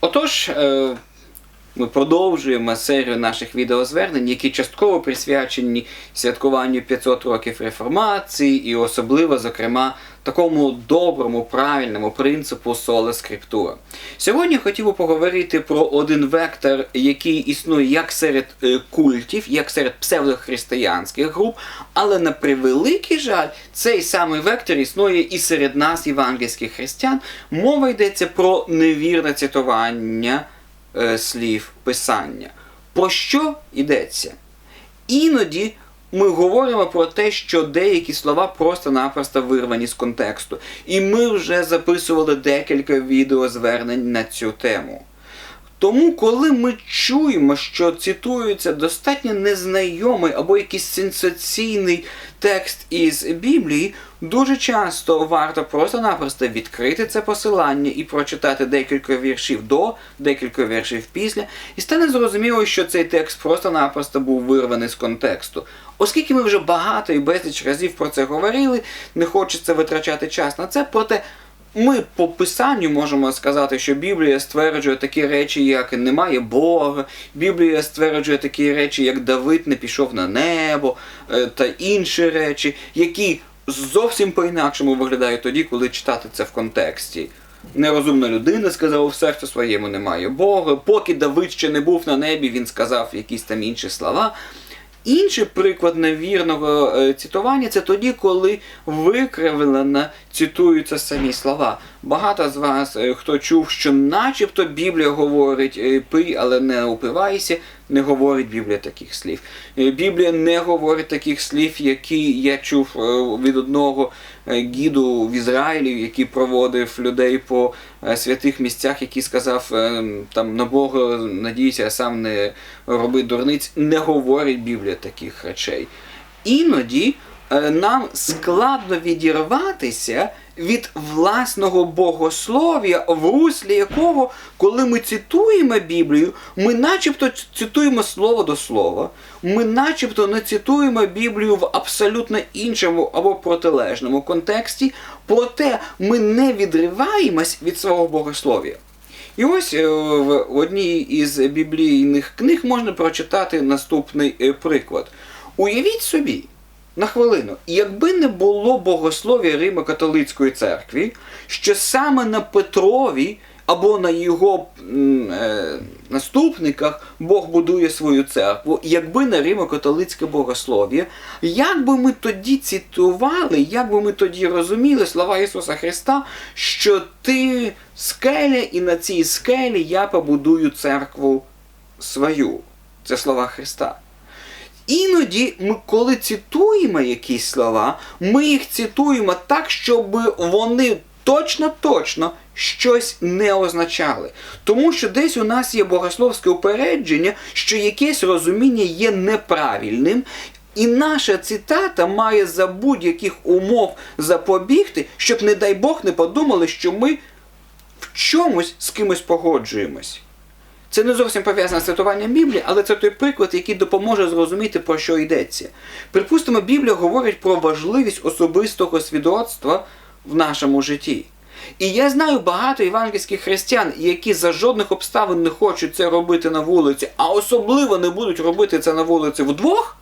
Отож, е, ми продовжуємо серію наших відеозвернень, які частково присвячені святкуванню 500 років реформації, і особливо, зокрема, такому доброму, правильному принципу соле скриптура. Сьогодні я хотів би поговорити про один вектор, який існує як серед е, культів, як серед псевдохристиянських груп, але на превеликий жаль, цей самий вектор існує і серед нас, євангельських християн. Мова йдеться про невірне цитування слів Писання. Про що йдеться? Іноді ми говоримо про те, що деякі слова просто-напросто вирвані з контексту. І ми вже записували декілька відеозвернень на цю тему. Тому, коли ми чуємо, що цитується достатньо незнайомий або якийсь сенсаційний текст із Біблії, дуже часто варто просто-напросто відкрити це посилання і прочитати декілька віршів до, декілька віршів після, і стане зрозуміло, що цей текст просто-напросто був вирваний з контексту. Оскільки ми вже багато і безліч разів про це говорили, не хочеться витрачати час на це, проте ми по писанню можемо сказати, що Біблія стверджує такі речі, як немає Бога, Біблія стверджує такі речі, як Давид не пішов на небо е, та інші речі, які зовсім по-інакшому виглядають тоді, коли читати це в контексті. Нерозумна людина сказала в серці своєму немає Бога. Поки Давид ще не був на небі, він сказав якісь там інші слова. Інший приклад невірного е, цитування це тоді, коли викривлено цитуються самі слова. Багато з вас, е, хто чув, що начебто Біблія говорить е, пий, але не упивайся, не говорить Біблія таких слів. Е, Біблія не говорить таких слів, які я чув е, від одного е, гіду в Ізраїлі, який проводив людей по святих місцях, який сказав там на Бога надійся, а сам не роби дурниць. Не говорить Біблія таких речей. Іноді нам складно відірватися від власного богослов'я, в руслі якого, коли ми цитуємо Біблію, ми начебто цитуємо слово до слова, ми начебто не цитуємо Біблію в абсолютно іншому або протилежному контексті, проте ми не відриваємось від свого богослов'я. І ось е, в одній із біблійних книг можна прочитати наступний е, приклад. Уявіть собі, на хвилину, якби не було богослов'я Римо-католицької церкви, що саме на Петрові або на його е, наступниках Бог будує свою церкву, якби не Римо-католицьке богослов'я, як би ми тоді цитували, як би ми тоді розуміли слова Ісуса Христа, що ти скеля, і на цій скелі я побудую церкву свою. Це слова Христа. Іноді ми, коли цитуємо якісь слова, ми їх цитуємо так, щоб вони точно-точно щось не означали. Тому що десь у нас є богословське упередження, що якесь розуміння є неправильним. І наша цитата має за будь-яких умов запобігти, щоб, не дай Бог, не подумали, що ми в чомусь з кимось погоджуємось. Це не зовсім пов'язане з цитуванням Біблії, але це той приклад, який допоможе зрозуміти, про що йдеться. Припустимо, Біблія говорить про важливість особистого свідоцтва в нашому житті. І я знаю багато євангельських християн, які за жодних обставин не хочуть це робити на вулиці, а особливо не будуть робити це на вулиці вдвох.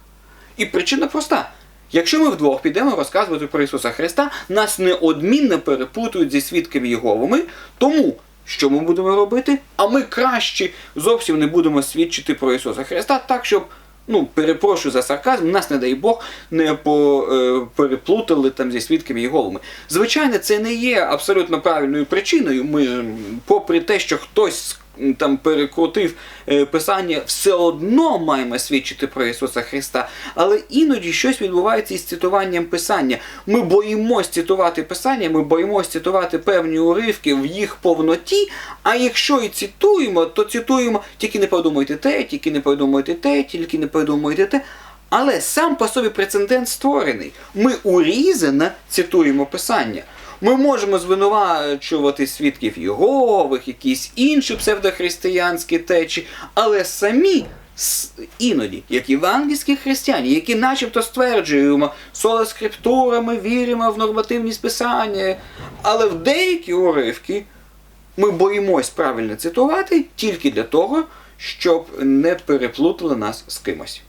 І причина проста. Якщо ми вдвох підемо розказувати про Ісуса Христа, нас неодмінно перепутують зі свідками Єговими, тому що ми будемо робити? А ми краще зовсім не будемо свідчити про Ісуса Христа, так щоб, ну, перепрошую за сарказм, нас, не дай Бог, не по, е, переплутали там зі свідками Єговими. Звичайно, це не є абсолютно правильною причиною. Ми, попри те, що хтось там перекрутив е, писання, все одно маємо свідчити про Ісуса Христа. Але іноді щось відбувається із цитуванням писання. Ми боїмось цитувати писання, ми боїмось цитувати певні уривки в їх повноті. А якщо і цитуємо, то цитуємо тільки не подумайте те, тільки не подумайте те, тільки не подумайте те. Але сам по собі прецедент створений. Ми урізано цитуємо писання. Ми можемо звинувачувати свідків Єгових, якісь інші псевдохристиянські течі, але самі іноді, як євангельські християни, які начебто стверджуємо соло скриптурами, віримо в нормативні списання, але в деякі уривки ми боїмось правильно цитувати тільки для того, щоб не переплутали нас з кимось.